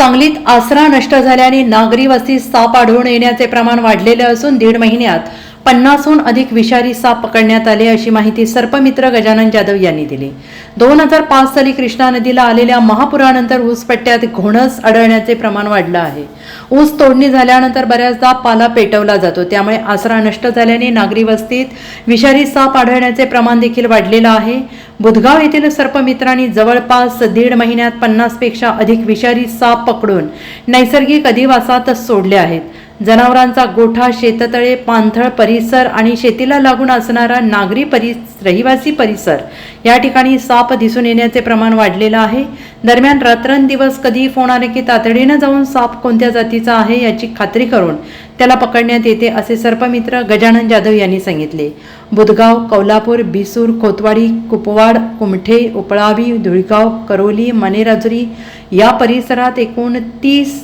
सांगलीत आसरा नष्ट झाल्याने नागरी वस्तीत साप आढळून येण्याचे प्रमाण वाढलेले असून दीड महिन्यात पन्नासहून अधिक विषारी साप पकडण्यात आले अशी माहिती सर्पमित्र गजानन जाधव यांनी दिली. दोन हजार पाच साली कृष्णा नदीला आलेल्या महापुरानंतर ऊसपट्ट्यात घोणस आढळण्याचे प्रमाण वाढलं आहे. ऊस तोडणी झाल्यानंतर बऱ्याचदा पाला पेटवला जातो. त्यामुळे आसरा नष्ट झाल्याने नागरी वस्तीत विषारी साप आढळण्याचे प्रमाण देखील वाढलेलं आहे. बुधगाव येथील सर्पमित्रांनी जवळपास दीड महिन्यात पन्नासपेक्षा अधिक विषारी साप पकडून नैसर्गिक अधिवासात सोडले आहेत. जनावरांचा गोठा शेततळे पाणथळ परिसर आणि शेतीला लागून असणारा नागरी परिस रहिवासी परिसर. या ठिकाणी साप दिसून येण्याचे प्रमाण वाढलेलं आहे. दरम्यान रात्रंदिवस कधी फोन आले की तातडीनं जाऊन साप कोणत्या जातीचा आहे याची खात्री करून त्याला पकडण्यात येते असे सर्पमित्र गजानन जाधव यांनी सांगितले. बुधगाव कौलापूर बिसूर खोतवाडी कुपवाड कुमठे उपळावी धुळगाव करोली मनेराजुरी या परिसरात एकूण तीस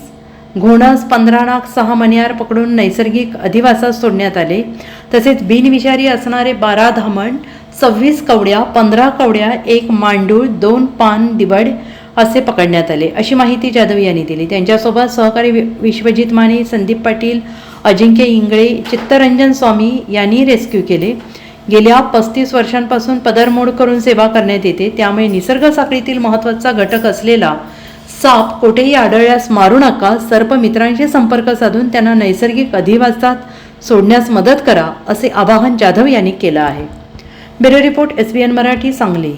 घोणस पंधरा नाग सहा मनियार पकडून नैसर्गिक अधिवासात सोडण्यात आले. तसेच बिनविषारी असणारे बारा धामण सव्वीस कवड्या पंधरा कवड्या एक मांडूळ दोन पान दिवड असे पकडण्यात आले. अशी माहिती जाधव यांनी दिली. त्यांच्यासोबत सहकारी वि- विश्वजित माने संदीप पाटील अजिंक्य इंगळे चित्तरंजन स्वामी यांनी रेस्क्यू केले. गेल्या पस्तीस वर्षांपासून पदरमोड करून सेवा करण्यात येते. त्यामुळे निसर्ग साखळीतील महत्त्वाचा घटक असलेला साप कुठेही आढळल्यास मारू नका. सर्प मित्रांशी संपर्क साधून त्यांना नैसर्गिक अधिवासात सोडण्यास मदत करा असे आवाहन जाधव यांनी केलं आहे. Bureau report S B N Marathi Sangli.